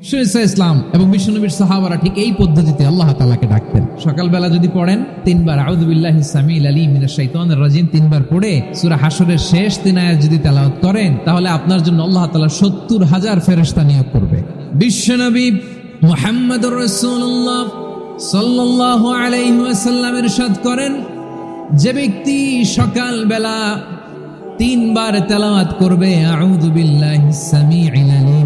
বিশ্বইসা ইসলাম এবং বিশ্বনবীর সাহাবারা ঠিক এই পদ্ধতিতে আল্লাহ তালাকে ডাকতেন। সকালবেলা যদি পড়েন, তিনবার আউদুবিল্লাহ আলী মিনা তিনবার পড়ে সুরা হাসরের শেষ যদি করেন, তাহলে আপনার জন্য আল্লাহ তালা সত্তর হাজার ফেরেশতা নিয়োগ করবে। বিশ্বনবী মোহাম্মদ রসুল্লাহ সাল্লাহ সাদ করেন, যে ব্যক্তি সকালবেলা তিনবার তেলাওয়াত করবে, আউযু বিল্লাহি সামিউল আলিম মিনাশ শাইতানির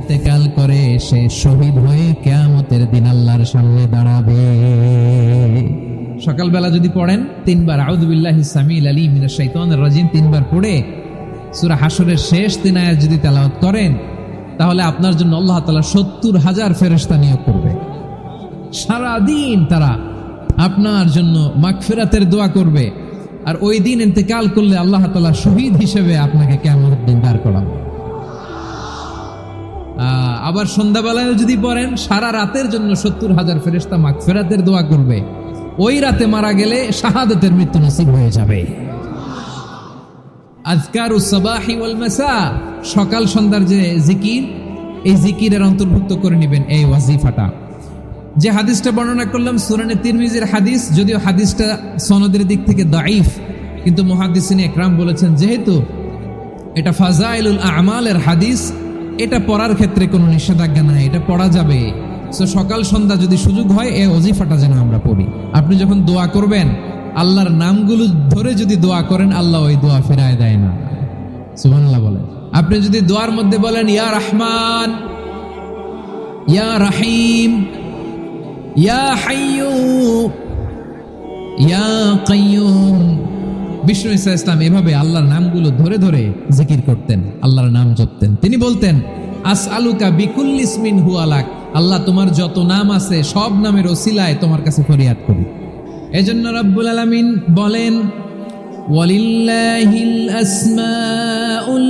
ইন্তেকাল করে সে শহীদ হয়ে কেয়ামতের দিন আল্লাহর সামনে দাঁড়াবে। সকালবেলা যদি পড়েন, তিনবার আউদুবিল্লাহি সামিল আলী মিনাশ শাইতানির রাজিম তিনবার পড়ে সূরা হাশরের শেষ তিন আয়াত যদি তেলাওয়াত করেন, তাহলে আপনার জন্য আল্লাহ তাআলা সত্তর হাজার ফেরেশতা নিয়োগ করবে। সারাদিন তারা আপনার জন্য মাগফিরাতের দোয়া করবে। আর ওই দিন ইন্তেকাল করলে আল্লাহ তালা শহীদ হিসেবে আপনাকে কেমন দিন দাঁড় করাবে। আবার সন্ধ্যাবেলায় যদি পড়েন, সারা রাতের জন্য সত্তর হাজার ফেরেস্তা মাগফেরাতের দোয়া করবে। ওই রাতে মারা গেলে শাহাদতের মৃত্যু নসিব হয়ে যাবে। আজকার উসাবাহি সকাল সন্ধ্যার যে জিকির, এই জিকিরের অন্তর্ভুক্ত করে নেবেন এই ওয়াজিফাটা। যে হাদিসটা বর্ণনা করলাম, সুরানে তিরমিজির হাদিস, যদিও হাদিসটা সনদের দিক থেকে দাইফ কিন্তু মুহাদ্দিসিন একরাম বলেছেন, যেহেতু এটা ফাজাইলুল আমালের হাদিস এটা পড়ার ক্ষেত্রে কোনো নিষেধাজ্ঞা নাই, এটা পড়া যাবে। সো সকাল সন্ধ্যা যদি সুযোগ হয় এই অজিফাটা যেন আমরা পড়ি। আপনি যখন দোয়া করবেন, আল্লাহর নামগুলো ধরে যদি দোয়া করেন, আল্লাহ ওই দোয়া ফেরায় দেয় না। সুবহানাল্লাহ বলেন। আপনি যদি দোয়ার মধ্যে বলেন, ইয়া রহমান, ইয়া রাহিম, ইয়া হাইয়ু, ইয়া কাইয়ুম বিষ্ণু ইসা ইসলাম এভাবে আল্লাহর নামগুলো ধরে ধরে জিকির করতেন, আল্লাহর নাম জপতেন। তিনি বলতেন আস আলুকা বিকুল ইসমিন হু আলাক আল্লাহ তোমার যত নাম আছে, সব নামের ওসিলায় তোমার কাছে ফরিয়াদ করি। এজন্য রব্বুল আলামিন বলেন, ওয়ালিল্লাহিল আসমাউল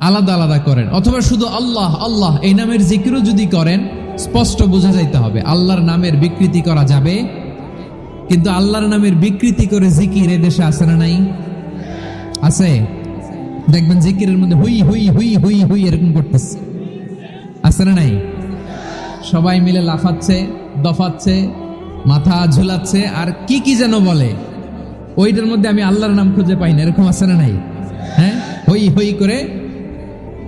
আলাদা আলাদা করেন। অথবা শুধু আল্লাহ আল্লাহ, এই নামের জিকিরও যদি করেন, স্পষ্ট বোঝা যাইতে হবে, আল্লাহর নামের বিকৃতি করা যাবে। কিন্তু আল্লাহর নামের বিকৃতি করে জিকির এ দেশে আছে না নাই? আছে? দেখবেন জিকিরের মধ্যে হুই হুই হুই হুই হুই এরকম করতেছে। আছে না নাই? সবাই মিলে লাফাচ্ছে, দফাচ্ছে, মাথা ঝুলাচ্ছে, আর কি কি যেন বলে। ওইটার মধ্যে আমি আল্লাহর নাম খুঁজে পাই না, এরকম আছে না নাই? হ্যাঁ? হই হই করে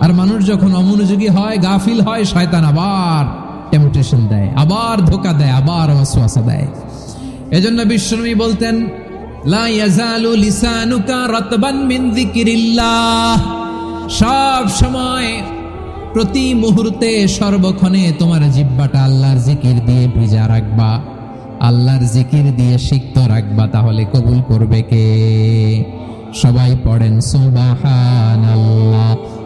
আর মানুষ যখন অমনোযোগী হয়, গাফিল হয়, শয়তান আবার টেম্পটেশন দেয়, আবার ধোকা দেয়, আবার ওয়াসওয়াসা দেয়। এজন্য বিশ্বনবী বলতেন সব সময় প্রতি মুহূর্তে সর্বক্ষণে তোমার জিব্বাটা আল্লাহর জিকির দিয়ে ভিজা রাখবা। আল্লাহর জিকির দিয়ে সিক্ত রাখবা, তাহলে কবুল করবে কে? সবাই পড়েন, সুবহানাল্লাহ।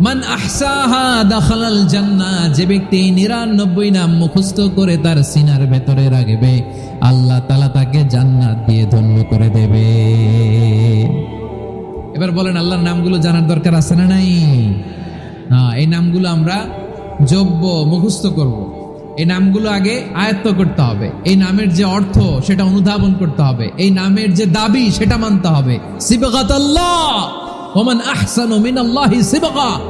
মান যে ব্যক্তি নিরানব্বই নাম মুখস্থ করে তার সিনার ভেতরে রাখবে, আল্লাহ তালা তাকে জান্নাত দিয়ে ধন্য করে দেবে। এবার বলেন, আল্লাহর নামগুলো জানার দরকার আছে না নাই? এই নামগুলো আমরা যোগ্য, মুখস্থ করব। এই নামগুলো আগে আয়ত্ত করতে হবে। এই নামের যে অর্থ, সেটা অনুধাবন করতে হবে। এই নামের যে দাবি, সেটা মানতে হবে। সিবগাতাল্লাহ ওমান আহসানু মিনাল্লাহি সিবগা। ওয়া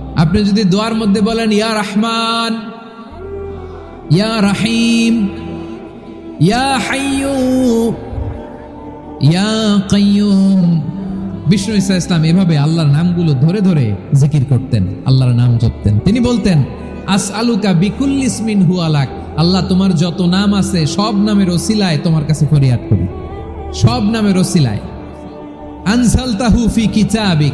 আপনি যদি দোয়ার মধ্যে বলেন, ইয়া রহমান, ইয়া রাহিম, ইয়া ইয়া কাইয়ুম। বিষ্ণু ইসা ইসলাম এভাবে আল্লাহর নামগুলো ধরে ধরে জিকির করতেন, আল্লাহর নাম জপতেন। তিনি বলতেন আস আলুকা বিকুল ইসমিন হু আলাক আল্লাহ তোমার যত নাম আছে, সব নামের ওসিলায় তোমার কাছে ফরিয়াদ করি। সব নামের ওসিলায়। আনসাল তাহু ফি কিতাবিক।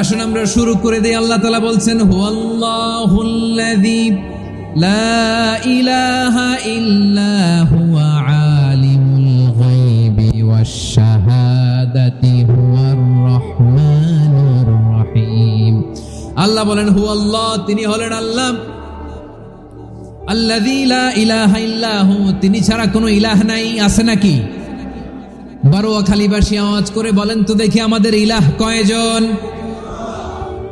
আসুন আমরা শুরু করে দিই। আল্লাহ তালা বলছেন আল্লাহ বলেন হু আল্লাহ তিনি হলেন আল্লাহ। ইল্লাহু, তিনি ছাড়া কোনো ইলাহ নাই, আছে নাকি? বারোয়াখালীবাসী আওয়াজ করে বলেন, তো দেখি আমাদের ইলাহ কয়জন?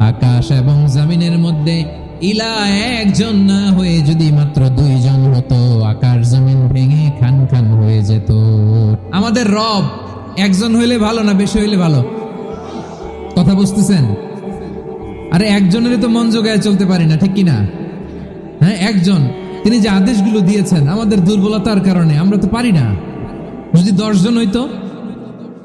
আকাশ এবং জমিনের মধ্যে ইলা একজন না হয়ে যদি মাত্র দুইজন হতো, আকাশ জমিন ভেঙে খান খান হয়ে যেত। আমাদের রব একজন হইলে ভালো না বেশি হইলে ভালো? কথা বুঝতেছেন? আরে একজনের তো মন জোগায় চলতে পারি না, ঠিক কিনা? হ্যাঁ একজন। তিনি যে আদেশগুলো দিয়েছেন, আমাদের দুর্বলতার কারণে, আমরা তো পারি না। যদি দশজন হইতো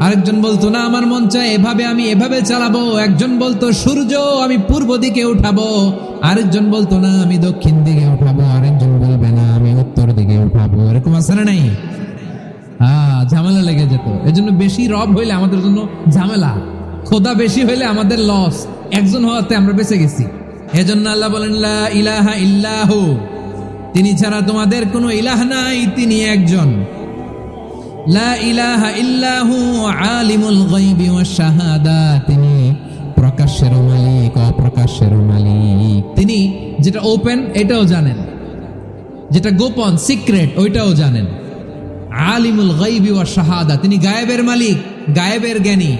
আরেকজন বলতো, না, আমার মন চায় এভাবে আমি এভাবে চালাবো। একজন বলতো, সূর্য, আমি পূর্ব দিকে উঠাবো। আরেকজন বলতো, না, আমি দক্ষিণ দিকে উঠাবো। আরেকজন বলবে, না, আমি উত্তর দিকে উঠাবো। এরকম আছে না নাই? হ্যাঁ ঝামেলা লেগে যেত। এজন্য বেশি রব হইলে আমাদের জন্য ঝামেলা। খোদা বেশি হইলে আমাদের লস একজন হওয়াতে আমরা বেঁচে গেছি। এজন্য আল্লাহ বলেন, লা ইলাহা ইল্লাহু। তিনি ছাড়া তোমাদের কোনো ইলাহ নাই, তিনি একজন। লা ইলাহা ইল্লাহু আলিমুল গায়বি ওয়াশ শাহাদা তিনি প্রকাশের মালিক, অপ্রকাশের মালিক। তিনি যেটা ওপেন এটাও জানেন। যেটা গোপন সিক্রেট ওইটাও জানেন। আলিমুল গাইবি ওয়া শাহাদা, তিনি গায়েবের মালিক, গায়েবের জ্ঞানী।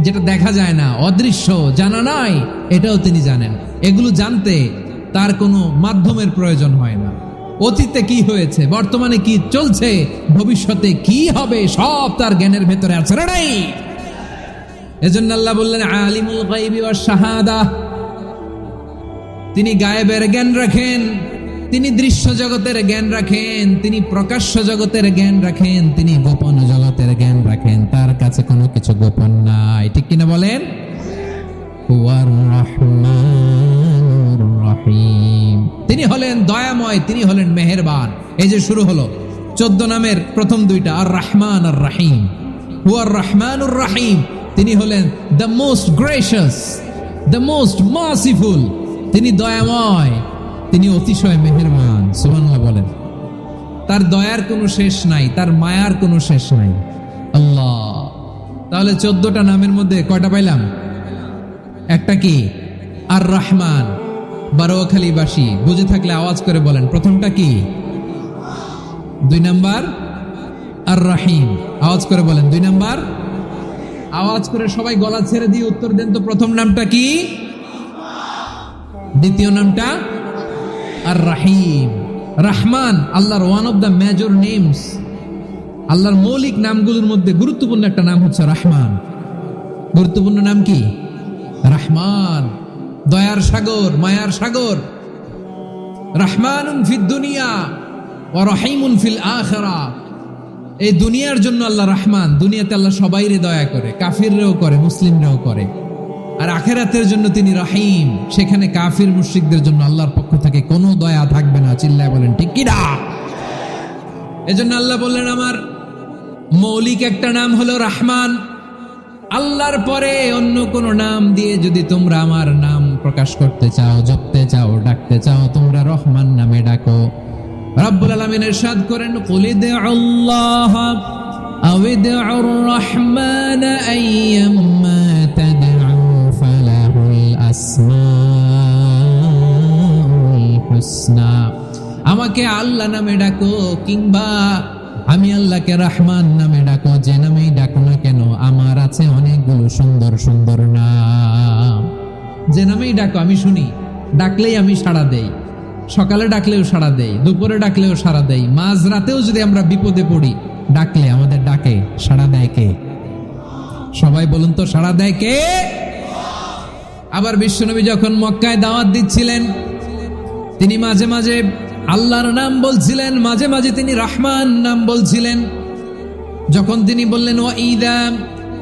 যেটা দেখা যায় না, অদৃশ্য, জানা নাই, এটাও তিনি জানেন। এগুলো জানতে তার কোনো মাধ্যমের প্রয়োজন হয় না। অতীতে কি হয়েছে? বর্তমানে কি চলছে? ভবিষ্যতে কি হবে? সব তার জ্ঞানের ভেতরে আছে। নাই এজন্য আল্লাহ বললেন, আলিমুল ওয়া শাহাদা। তিনি গায়েবের জ্ঞান রাখেন, তিনি দৃশ্য জগতের জ্ঞান রাখেন, তিনি প্রকাশ্য জগতের জ্ঞান রাখেন, তিনি গোপন জগতের জ্ঞান রাখেন। তার কাছে কোনো কিছু গোপন নাই। ঠিক কিনা বলেন? হুয়ার রহমানুর রহিম। তিনি হলেন দয়াময়, তিনি হলেন মেহেরবান। এই যে শুরু হলো। চোদ্দ নামের প্রথম দুইটা, আর রহমান আর রাহিম। হুয়ার রহমানুর রাহিম। তিনি হলেন the most gracious the most merciful তিনি দয়াময়, তিনি অতিশয় মেহেরবান। সুবহানাল্লাহ বলেন। তার দয়ার কোনো শেষ নাই, তার মায়ার কোনো শেষ নাই। আল্লাহ। তাহলে চোদ্দটা নামের মধ্যে কয়টা পাইলাম? একটা কি? আর রহমান। বারোয়াখালীবাসী বুঝে থাকলে আওয়াজ করে বলেন, প্রথমটা কি? দুই নাম্বার আর রাহিম আওয়াজ করে বলেন, দুই নাম্বার। আওয়াজ করে সবাই গলা ছেড়ে দিয়ে উত্তর দেন তো, প্রথম নামটা কি? দ্বিতীয় নামটা আর রাহিম রাহমান, আল্লাহর one of the major names আল্লাহর মৌলিক নামগুলোর মধ্যে গুরুত্বপূর্ণ একটা নাম হচ্ছে রাহমান। গুরুত্বপূর্ণ নাম কি? রহমান। দয়ার সাগর, মায়ার সাগর। রহমানুন ফিদ দুনিয়া ও রহিমুন ফিল আখরা। এই দুনিয়ার জন্য আল্লাহ রহমান, দুনিয়াতে আল্লাহ সবাইরে দয়া করে, কাফিররেও করে, মুসলিমরাও করে। আর আখেরাতের জন্য তিনি রাহিম। সেখানে কাফির মুশরিকদের জন্য আল্লাহর পক্ষ থেকে কোনো দয়া থাকবে না, চিল্লায় বলেন, ঠিক কি না? এজন্য আল্লাহ বললেন, আমার মৌলিক একটা নাম হলো রহমান। আল্লাহর পরে অন্য কোন নাম দিয়ে যদি তোমরা আমার নাম প্রকাশ করতে চাও, জপতে চাও, ডাকতে চাও, তোমরা রহমান নামে ডাকো। রব্বুল আলামিন ইরশাদ করেন আইয়াম্মা তাদউ ফালাহুল আসমাউল হুসনা। আমাকে আল্লাহ নামে ডাকো, কিংবা আমি আল্লাহকে রহমান নামে ডাকো, যে নামেই ডাকো না কেন, আমার আছে অনেকগুলো সুন্দর সুন্দর নাম। যে নামেই ডাকো, আমি শুনি। ডাকলেই আমি সাড়া দেই। সকালে ডাকলেও সাড়া দেই, দুপুরে ডাকলেও সাড়া দেই, মাঝ রাতেও যদি আমরা বিপদে পড়ি, ডাকলে আমাদের ডাকে, সাড়া দেয় কে? সবাই বলুন তো, সাড়া দেয় কে? আবার বিশ্বনবী যখন মক্কায় দাওয়াত দিচ্ছিলেন, তিনি মাঝে মাঝে আল্লাহর নাম বলছিলেন, মাঝে মাঝে তিনি রহমান নাম বলছিলেন। যখন তিনি বললেন ও ঈদা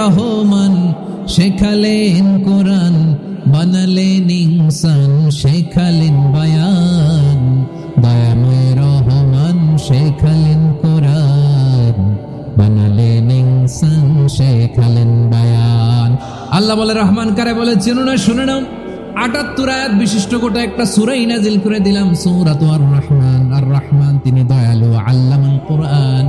রহমান, শেখালেন কোরআন, বানালেন ইনসান, শেখালেন বায়ান। দয়াময় রহমান, শেখালেন কোরআন, বানালেন ইনসান, শেখালেন বায়ান। আল্লাহ বলে, রহমান কারে বলে, চেনো না, শুনে নাও। আটাত্তর আয়াত বিশিষ্ট গোটা একটা সুরাই নাজিল করে দিলাম, সূরাত আর রহমান আর রহমান তিনি দয়ালু, আল্লামাল কোরআন।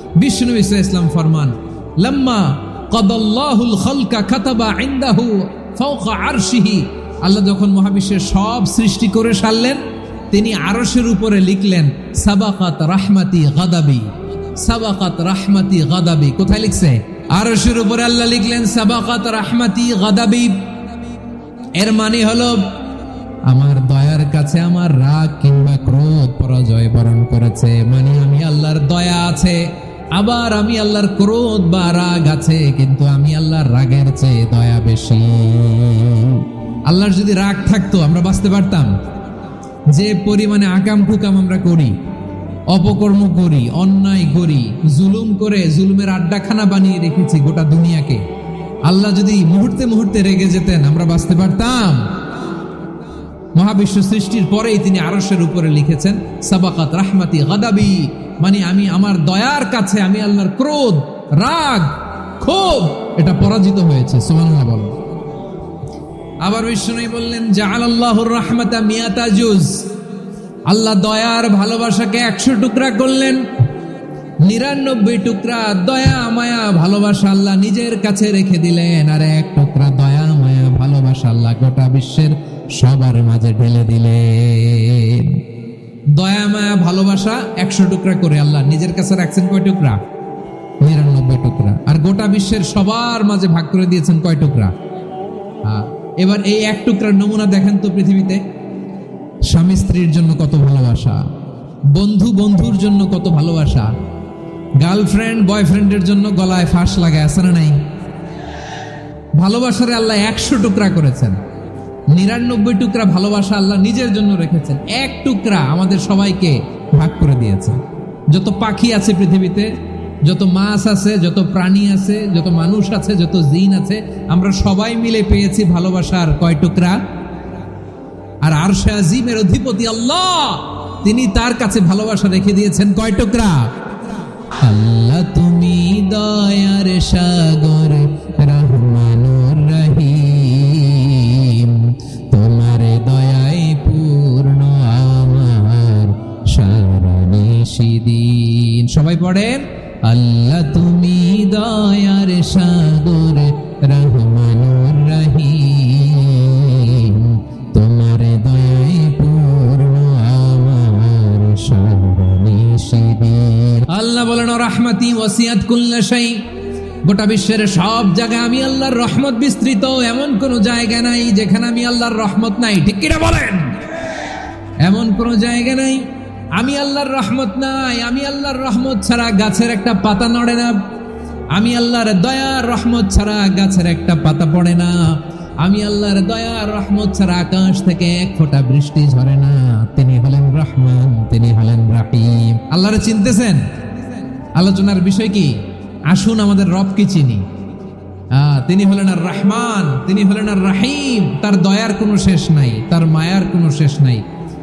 বিষ্ণু ইসা ইসলাম ফরমান, লাম্মা কদাল্লাহুল খালকা খাতাবা ইনদাহু ফাওকা আরশিহি। আল্লাহ যখন মহাবিশ্বের সব সৃষ্টি করে সারলেন, তিনি আরশের উপরে লিখলেন, সাবাকাত রাহমাতি গাদাবি, সাবাকাত রাহমাতি গাদাবি। কোথায় লিখছে? আরশের উপরে আল্লাহ লিখলেন, সাবাকাত রাহমাতি গাদাবি। এর মানে হলো, আমার দয়ার কাছে আমার রাগ কিংবা ক্রোধ পরাজয় বরণ করেছে। মানে আমি আল্লাহর দয়া আছে। আবার আমি আল্লাহর ক্রোধ বা রাগ আছে, কিন্তু আমি আল্লাহর রাগের চেয়ে দয়া বেশি। আল্লাহর যদি রাগ থাকতো, আমরা বাঁচতে পারতাম। যে পরিমাণে আকাম কুকাম আমরা করি, অপকর্ম করি, অন্যায় করি, জুলুম করে জুলুমের আড্ডাখানা বানিয়ে রেখেছি গোটা দুনিয়াকে, আল্লাহ যদি মুহূর্তে মুহূর্তে রেগে যেতেন, আমরা বাঁচতে পারতাম। মহাবিশ্ব সৃষ্টির পরেই তিনি আরশের উপরে লিখেছেন, সাবাকাত রাহমাতি গাদাবি। মানে আমি আমার দয়ার কাছে, আমি আল্লাহর ক্রোধ, রাগ, ক্ষোভ, এটা পরাজিত হয়েছে। সুবহানাল্লাহ বলো আবার বিষ্ণু বললেন জাহাল আল্লাহর রাহমাতা আল্লাহ দয়ার ভালোবাসাকে একশো টুকরা করলেন। নিরানব্বই টুকরা দয়া, মায়া, ভালোবাসা আল্লাহ নিজের কাছে রেখে দিলেন। আর এক টুকরা দয়া, মায়া, ভালোবাসা আল্লাহ গোটা বিশ্বের সবার মাঝে ঢেলে দিলেন। দয়া মায়া ভালোবাসা একশো টুকরা করে আল্লাহ। নিজের কাছে রাখছেন কয় টুকরা? নিরানব্বই টুকরা। আর গোটা বিশ্বের সবার মাঝে ভাগ করে দিয়েছেন কয় টুকরা? হ্যাঁ, এবার এই এক টুকরার নমুনা দেখেন তো পৃথিবীতে। স্বামী স্ত্রীর জন্য কত ভালোবাসা। বন্ধু বন্ধুর জন্য কত ভালোবাসা। গার্লফ্রেন্ড বয়ফ্রেন্ডের জন্য গলায় ফাঁস লাগে আছে না নাই? ভালোবাসারে আল্লাহ একশো টুকরা করেছেন। নিরানব্বই টুকরা ভালোবাসা আল্লাহ নিজের জন্য রেখেছেন। এক টুকরা আমাদের সবাইকে ভাগ করে দিয়েছে। যত পাখি আছে পৃথিবীতে, যত মাছ আছে, যত প্রাণী আছে, যত মানুষ আছে, যত জিন আছে, আমরা সবাই মিলে পেয়েছি ভালোবাসার কয় টুকরা? আর আরশে আজিমের অধিপতি আল্লাহ, তিনি তার কাছে ভালোবাসা রেখে দিয়েছেন কয় টুকরা? আল্লাহ তুমি দয়ার সাগর রহমানুর সারণিসিদিন সবাই পড়েন? আল্লাহ তুমি দয়ার সাগর, রহমানুর রহিম। তোমার পূর্ণ আল্লাহ বলেন গোটা বিশ্বের সব জায়গায় আমি আল্লাহর রহমত বিস্তৃত। এমন কোন জায়গা নাই যেখানে আমি আল্লাহর রহমত নাই। ঠিক কিনা বলেন? এমন কোন জায়গা নাই আমি আল্লাহর রহমত নাই, আমি আল্লাহর রহমত ছাড়া গাছের একটা পাতা নড়ে না। আমি আল্লাহর দয়ার রহমত ছাড়া গাছের একটা পাতা পড়ে না। আমি আল্লাহর দয়ার রহমত ছাড়া আকাশ থেকে এক ফোঁটা বৃষ্টি ঝরে না। তিনি হলেন রহমান, তিনি হলেন রাহিম। আল্লাহরে চিনতেছেন? আলোচনার বিষয় কি? আসুন আমাদের রবকে চিনি। তিনি হলেন আর রহমান, তিনি হলেন আর রাহিম। তার দয়ার কোনো শেষ নাই, তার মায়ার কোনো শেষ নাই।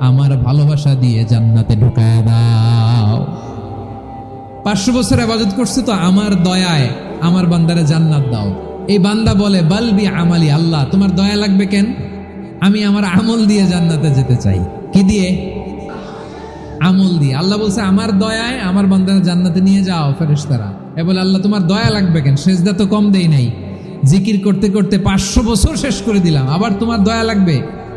আমার ভালোবাসা দিয়ে জান্নাতে ঢুকায় দাও। পাঁচশো বছর আবাদত করছে তো আমার দয়ায় আমার বান্দারে জান্নাত দাও। এই বান্দা বলে বালবি আমালি, আল্লাহ, তোমার দয়া লাগবে কেন? আমি আমার আমল দিয়ে জান্নাতে যেতে চাই। কি দিয়ে? আমল দিয়ে। আল্লাহ বলছে, আমার দয়ায় আমার বান্দারে জান্নাতে নিয়ে যাও ফেরেশতারা। এ বলে, আল্লাহ, তোমার দয়া লাগবে কেন? সেজদা তো কম দেই নাই। জিকির করতে করতে পাঁচশো বছর শেষ করে দিলাম। আবার তোমার দয়া লাগবে?